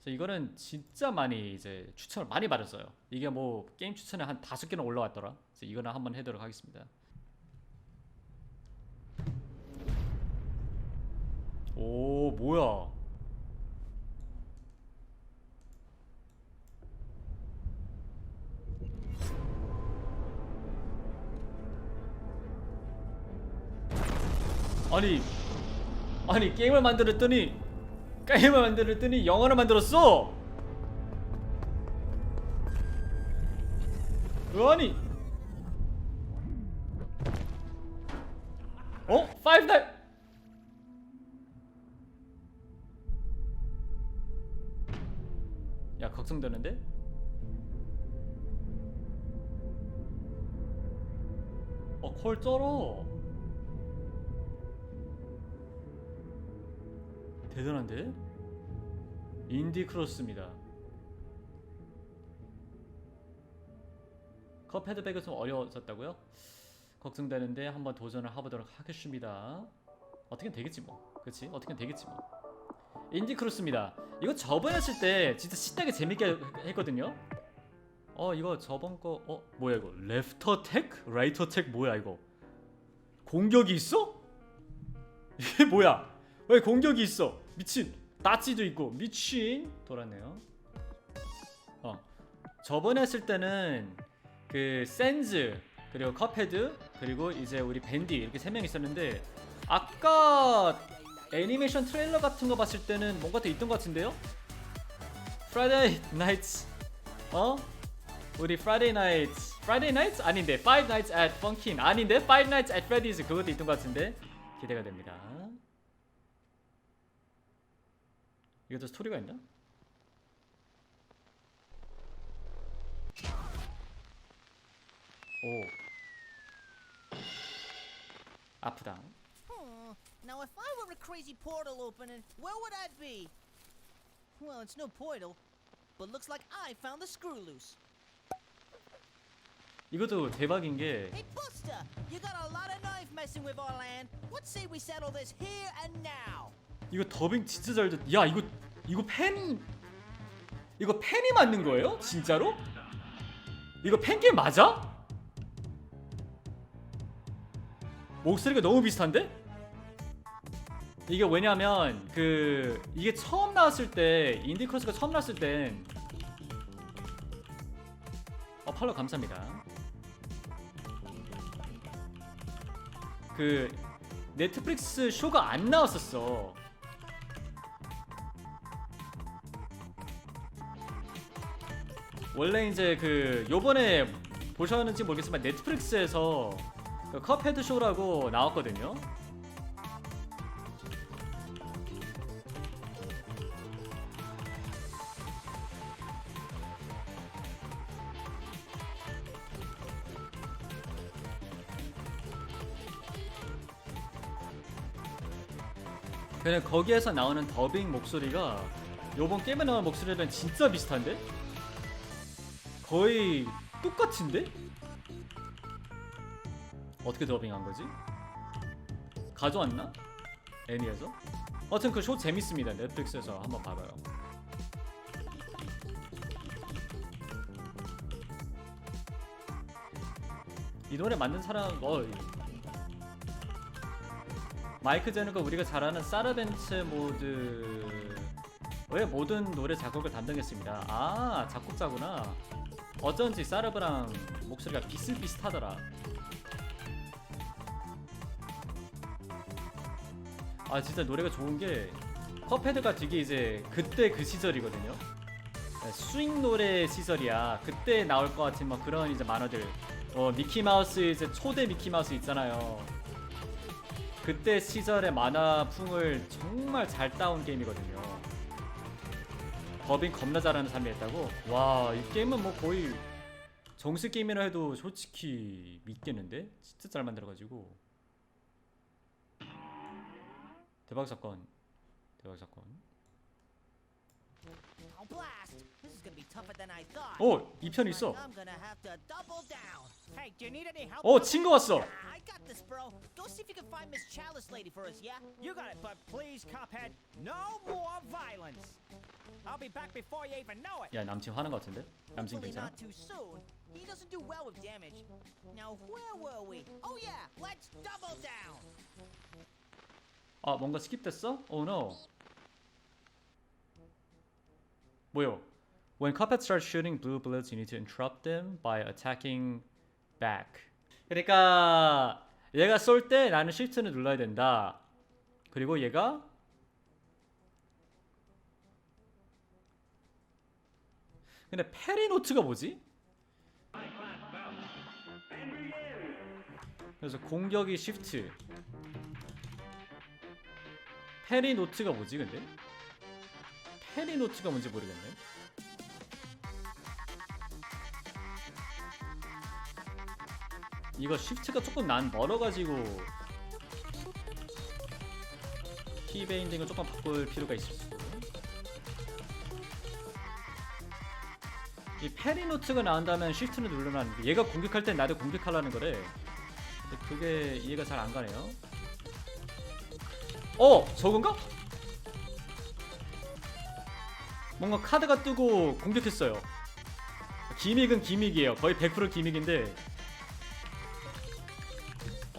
그래서 이거는 진짜 많이 이제 추천을 많이 받았어요. 이게 뭐 게임 추천에 한 다섯 개는 올라왔더라. 그래서 이거는 한번 해도록 하겠습니다. 오 뭐야? 아니 아니 게임을 만들었더니 게임을 만들었더니 영화를 만들었어. 아니 어? 파이브 나이 야 걱정되는데? 어콜 쩔어 대단한데? 인디 크로스입니다 컵헤드 백은 좀 어려웠었다고요? 걱정되는데 한번 도전을 해보도록 하겠습니다 어떻게 되겠지 뭐 그치? 어떻게 되겠지 뭐 인디 크로스입니다 이거 저번에 했을 때 진짜 신나게 재밌게 했거든요 어 이거 저번 거 어 뭐야 이거 레프터 텍? 라이터 텍 뭐야 이거 공격이 있어? 이게 뭐야 왜 공격이 있어 미친. 따찌도 있고 미친. 돌았네요. 어. 저번에 했을 때는 그 센즈 그리고 컵헤드 그리고 이제 우리 밴디 이렇게 세 명 있었는데 아까 애니메이션 트레일러 같은 거 봤을 때는 뭔가 더 있던 것 같은데요? 프라이데이 나이츠 어? 우리 프라이데이 나이츠 프라이데이 나이츠 아닌데 Five Nights at Funkin. 아닌데 Five Nights at Freddy's 그것도 있던 것 같은데 기대가 됩니다 이것도 스토리가 있나? 오 아프다 Hmm. Now, if I were a crazy portal opening, where would I be? Well, it's no portal, but looks like I found the screw loose. 이것도 대박인 게 Hey, Buster, you got a lot of knife messing with our land. What say we settle this here and now? 이거 더빙 진짜 잘 됐. 야 이거 이거 팬 이거 팬이 맞는 거예요? 진짜로? 이거 팬게 맞아? 목소리가 너무 비슷한데? 이게 왜냐면 그 이게 처음 나왔을 때 인디 크로스가 처음 나왔을 땐 어, 팔로 감사합니다. 그 넷플릭스 쇼가 안 나왔었어. 원래 이제 그 요번에 보셨는지 모르겠지만 넷플릭스에서 그 컵헤드 쇼라고 나왔거든요. 그냥 거기에서 나오는 더빙 목소리가 요번 게임에 나오는 목소리랑 진짜 비슷한데? 거의 똑같은데? 어떻게 더빙한 거지? 가져왔나? 애니에서? 하여튼 그 쇼 재밌습니다. 넷플릭스에서 한번 봐봐요. 이 노래 만든 사람 어 마이크 제너가 우리가 잘 아는 사르벤츠 모드의 모든 노래 작곡을 담당했습니다. 아 작곡자구나. 어쩐지 사르브랑 목소리가 비슷비슷하더라. 아 진짜 노래가 좋은 게 컵헤드가 되게 이제 그때 그 시절이거든요. 네, 스윙 노래 시절이야. 그때 나올 것 같은 뭐 그런 이제 만화들. 어 미키 마우스 이제 초대 미키 마우스 있잖아요. 그때 시절의 만화풍을 정말 잘 따온 게임이거든요. 더빙 겁나 잘하는 사람이 했다고? 와, 이 게임은 뭐 거의 정식 게임이라 해도 솔직히 믿겠는데? 진짜 잘 만들어가지고. 대박 사건. 대박 사건. Oh. 오 2편 Like, 있어? 어 친구 왔어 Go see if you can find Miss Chalice lady for us, yeah? You got it, but please, Cuphead, no more violence. I'll be back before you even know it. 야 남친 화난 것 같은데? 남친 Hopefully 괜찮아? not too soon. He doesn't do well with damage. Now, where were we? Oh yeah, let's double down. 아 뭔가 스킵됐어? Oh no 뭐요? When Cuphead starts shooting blue bullets, you need to interrupt them by attacking back. 그러니까 얘가 쏠 때 나는 Shift를 눌러야 된다. 그리고 얘가 근데 페리노트가 뭐지? 그래서 공격이 Shift. 페리노트가 뭐지 근데? 페리노트가 뭔지 모르겠네. 이거 쉬프트가 조금 난 멀어가지고 키베인딩을 조금 바꿀 필요가 있을 수. 이 페리노트가 나온다면 쉬프트를 눌러놨는데 얘가 공격할 땐 나도 공격하려는 거래. 근데 그게 이해가 잘 안 가네요. 어 저건가? 뭔가 카드가 뜨고 공격했어요. 기믹은 기믹이에요. 거의 100% 기믹인데.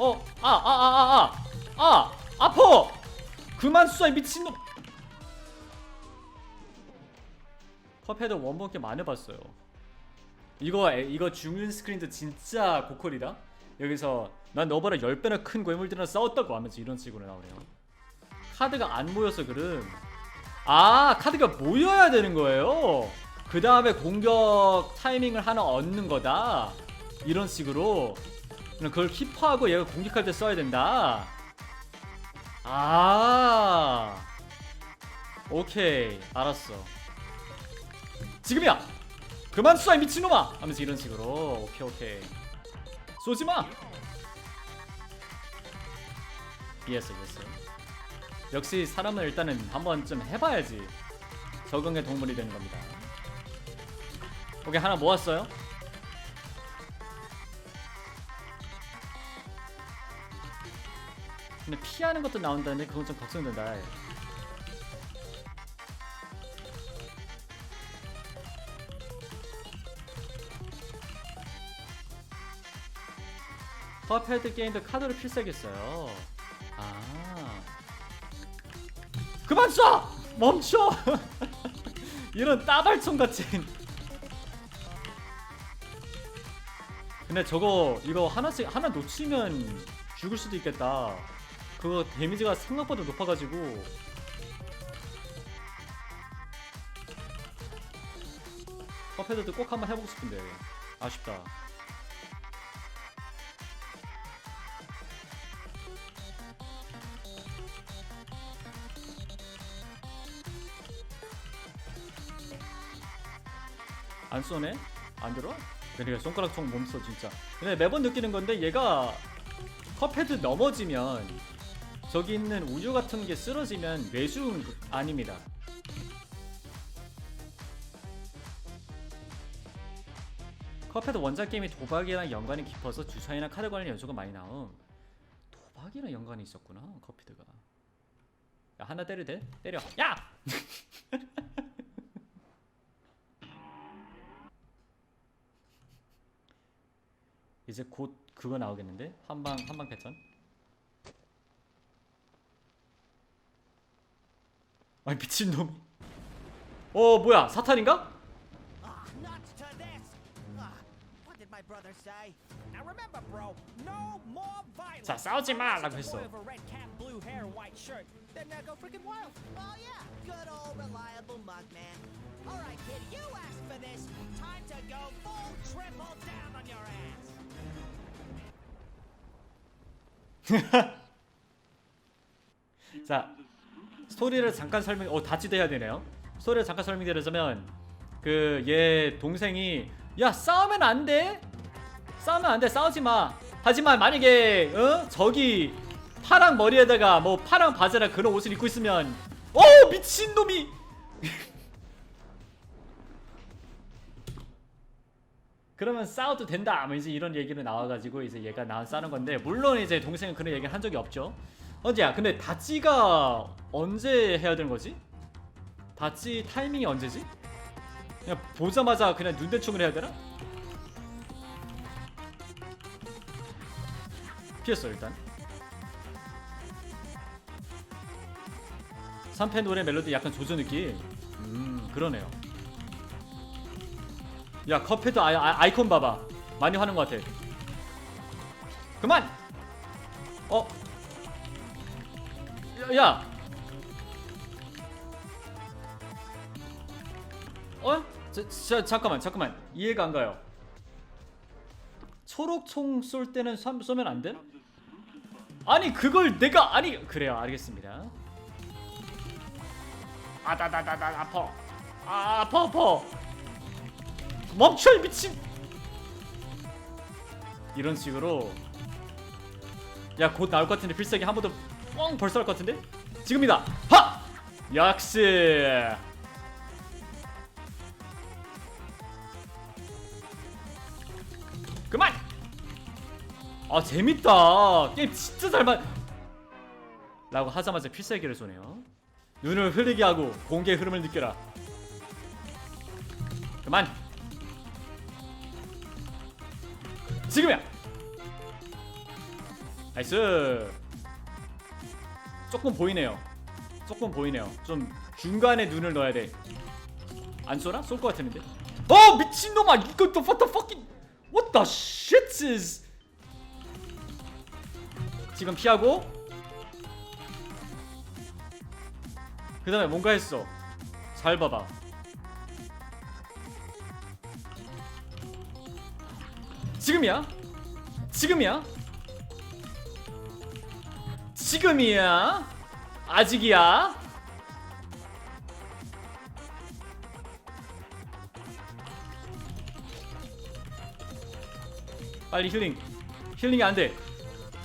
어, 아, 아, 아, 아, 아, 아, 아퍼! 그만 쏴, 이 미친놈! 컵헤드 원본게 많이 봤어요. 이거, 에- 이거 중윤 스크린도 진짜 고퀄이다? 여기서 난 너보다 10배나 큰 괴물들이랑 싸웠다고 하면서 이런 식으로 나오네요. 카드가 안 모여서 그름. 아 카드가 모여야 되는 거예요. 그 다음에 공격 타이밍을 하나 얻는 거다. 이런 식으로 그걸 키퍼하고 얘가 공격할 때 써야 된다. 아 오케이 알았어. 지금이야. 그만 쏴이 미친놈아. 하면서 이런 식으로 오케이 오케이 쏘지 마. 이해했어 이해했어. 역시 사람은 일단은 한번 좀 해봐야지 적응의 동물이 되는 겁니다. 오케이 하나 모았어요. 근데 피하는 것도 나온다는데 그건 좀 걱정된다. 퍼패드 게임도 카드로 필살기했어요. 아. 그만 쏴! 멈춰! 이런 따발총 같은. 근데 저거 이거 하나씩 하나 놓치면 죽을 수도 있겠다. 그거 데미지가 생각보다 높아가지고. 퍼패드도 꼭 한번 해보고 싶은데 아쉽다. 안 쏘네? 안 들어? 그러니까 손가락 총 몸써 진짜. 근데 매번 느끼는 건데 얘가 컵헤드 넘어지면 저기 있는 우유 같은 게 쓰러지면 뇌중 아닙니다. 컵헤드 원작 게임이 도박이랑 연관이 깊어서 주사위나 카드 관련 요소가 많이 나옴. 도박이랑 연관이 있었구나 컵헤드가. 야 하나 때려 돼? 때려. 야! 이제 곧 그거 나오겠는데 한방 한방 패턴. 아니 미친 놈. 어 뭐야 사탄인가? Ah, nuts to this. Ah, what did my brother say? Now remember, bro, no more violence. 자 싸우지 it's 했어. a boy with a red cap, blue hair, white shirt. Then uh, go freaking wild. Oh yeah, good old reliable mugman. All right, kid, you asked for this. Time to go full triple down on your ass. 자 스토리를 잠깐 설명, 어, 다치돼야 되네요. 스토리를 잠깐 설명드리자면, 그, 얘 동생이, 야, 싸우면 안 돼! 싸우면 안 돼, 싸우지 마! 하지만 만약에, 어? 저기, 파랑 머리에다가 뭐 파랑 바지나 그런 옷을 입고 있으면, 어! 미친놈이! 그러면 싸워도 된다. 뭐 이제 이런 얘기를 나와가지고 이제 얘가 나 싸는 건데 물론 이제 동생은 그런 얘기를 한 적이 없죠. 언제야? 근데 다찌가 언제 해야 되는 거지? 다찌 타이밍이 언제지? 그냥 보자마자 그냥 눈대충을 해야 되나? 피했어 일단. 3패 노래 멜로디 약간 조조 느낌. 음 그러네요. 야 컵헤드 아이, 아, 아이콘 봐봐. 많이 화는 것 같아. 그만. 어. 야. 야. 어? 자, 자, 잠깐만 잠깐만 이해가 안 가요. 초록총 쏠 때는 쏴, 쏘면 안 돼? 아니 그걸 내가 아니 그래요 알겠습니다. 아다다다다 아파 아 아파 아파 멈춰 이 미친 이런 식으로 야 곧 나올 것 같은데 필살기 한 번 더 뻥 벌써 할 것 같은데? 지금이다. 하! 역시 그만! 아 재밌다. 게임 진짜 잘 만 라고 하자마자 필살기를 쏘네요. 눈을 흘리게 하고 공개의 흐름을 느껴라. 그만! 지금이야! 나이스 조금 보이네요. 조금 보이네요. 좀 중간에 눈을 넣어야 돼안 쏘나? 쏠 것 같았는데. 어 미친놈아! 이거 또 what the fucking what the shit is? 지금 피하고. 그 다음에 뭔가 했어. 잘 봐봐. 지금이야? 지금이야 지금이야? 아직이야? 빨리 힐링. 힐링이 안돼.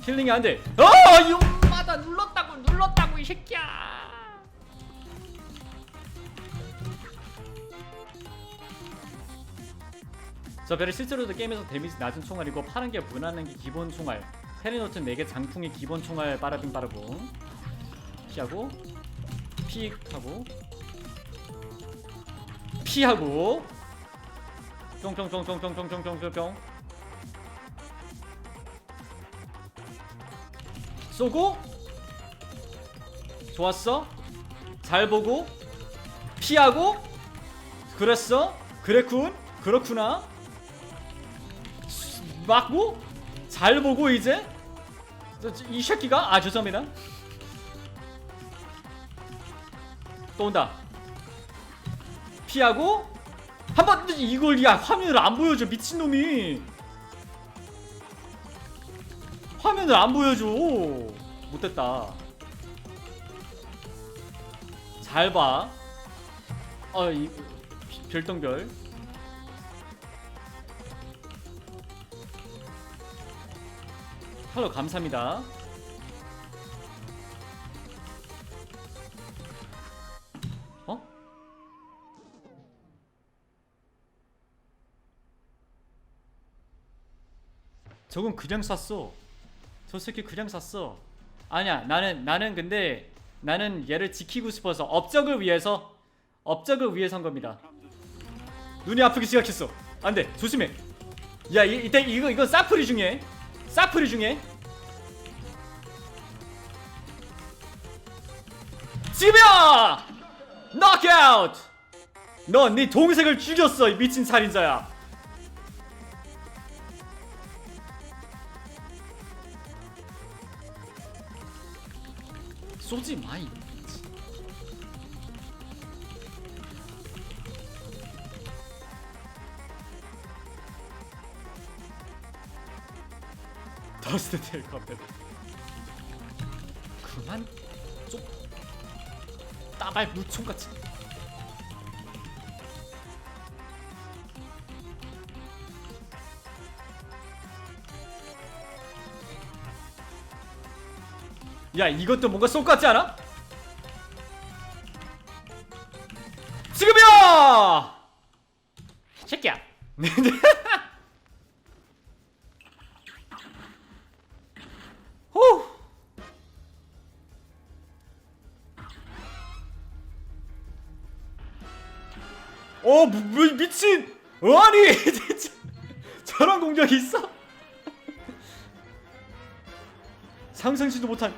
힐링이 안돼. 어! 이엄마다 눌렀다고 눌렀다고 이 새끼야! 자 별이 실제로도 게임에서 데미지 낮은 총알이고 파란 게 무난한 게 기본 총알 페리노트 4개 장풍이 기본 총알 빠라빙 빠르고 피하고 피하고 피하고 뿅뿅뿅뿅뿅뿅뿅뿅뿅 쏘고 좋았어. 잘 보고 피하고 그랬어. 그랬군 그렇구나. 맞고 잘 보고 이제 이 새끼가? 아 죄송합니다. 또 온다. 피하고 한번 이걸 야 화면을 안 보여줘 미친놈이. 화면을 안 보여줘. 못됐다. 잘봐. 어이 별똥별 팔로 감사합니다. 어? 저건 그냥 쐈어. 저 새끼 그냥 쐈어. 아니야 나는 나는 근데 나는 얘를 지키고 싶어서 업적을 위해서 업적을 위해서 한 겁니다. 눈이 아프기 시작했어. 안돼 조심해. 야 이, 이때 이거 이거 사프리 중에 사프리 중에 지금이야! 노크아웃 넌네 동생을 죽였어 이 미친 살인자야. 쏘지 마이 컴퓨터 그만 좀 따발 물총같이 야 이것도 뭔가 쏠것 같지 않아? 상상치도 못한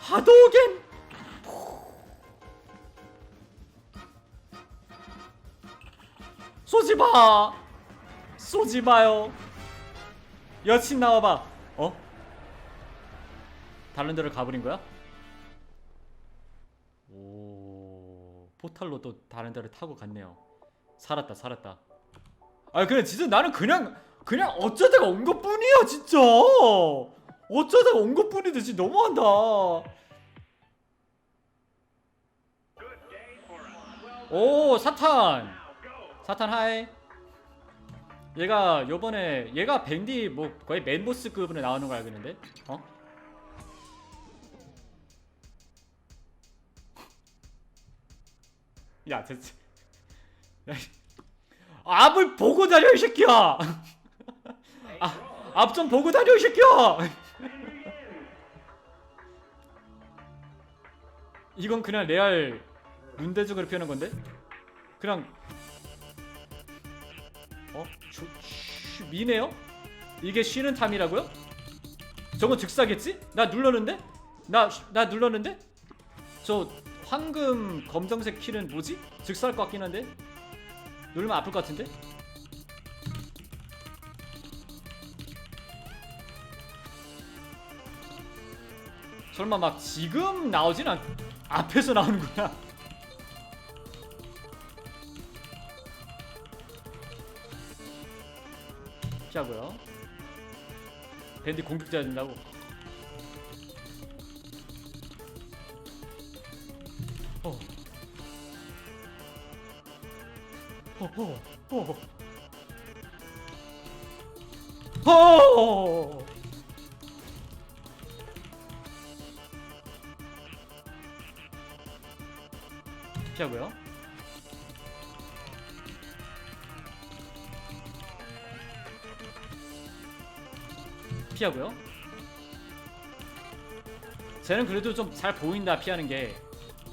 하도겐? 쏘지 마! 쏘지 마요. 여친 나와봐. 어? 다른 데를 가버린 거야? 오 포탈로 또 다른 데를 타고 갔네요. 살았다 살았다. 아 그래 진짜 나는 그냥 그냥 어쩌다가 온 것 뿐이야 진짜. 어쩌다가 온 것 뿐인데 진짜 너무한다. 오 사탄. 사탄 하이. 얘가 요번에 얘가 밴디 뭐 거의 맨보스급으로 나오는 거 알겠는데? 어? 야 됐지. 야, 이- 앞을 보고 다녀 이 새끼야 아, 앞 좀 보고 다녀 이 새끼야 이건 그냥 레알 눈대중으로 표현한 건데 그냥 어? 저, 쉬, 미네요? 이게 쉬는 탐이라고요? 저건 즉사겠지? 나 눌렀는데? 나, 나 눌렀는데? 저 황금 검정색 키는 뭐지? 즉사할 것 같긴 한데? 누르면 아플 것 같은데? 설마 막 지금 나오진 않... 앞에서 나오는구나 피하고요 밴디 공격자야 된다고 어. 어, 어, 어. 어. 피하고요. 피하고요. 쟤는 그래도 좀 잘 보인다 피하는 게.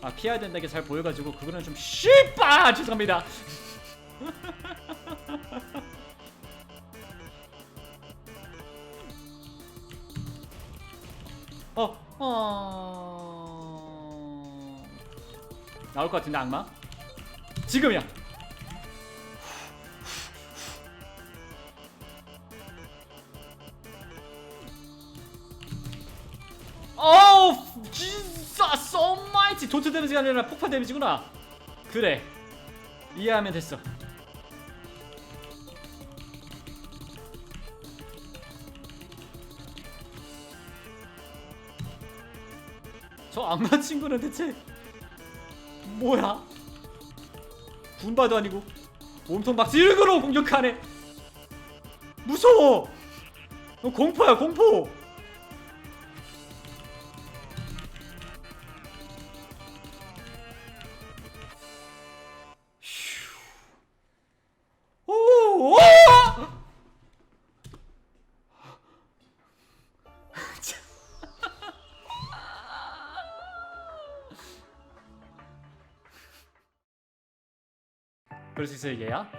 아 피해야 된다는 게잘 보여가지고 그거는 좀 씨빠 죄송합니다. 어, 어... 나올 것 같은데 악마? 지금이야. 어우, 진짜 썸마이티 도트 데미지가 아니라 폭발 데미지구나. 그래, 이해하면 됐어. 저 악마 친구는 대체 뭐야? 군바도 아니고 몸통 막 질그러 공격하네. 무서워. 어, 공포야 공포. 그럴 수 있어요 얘야?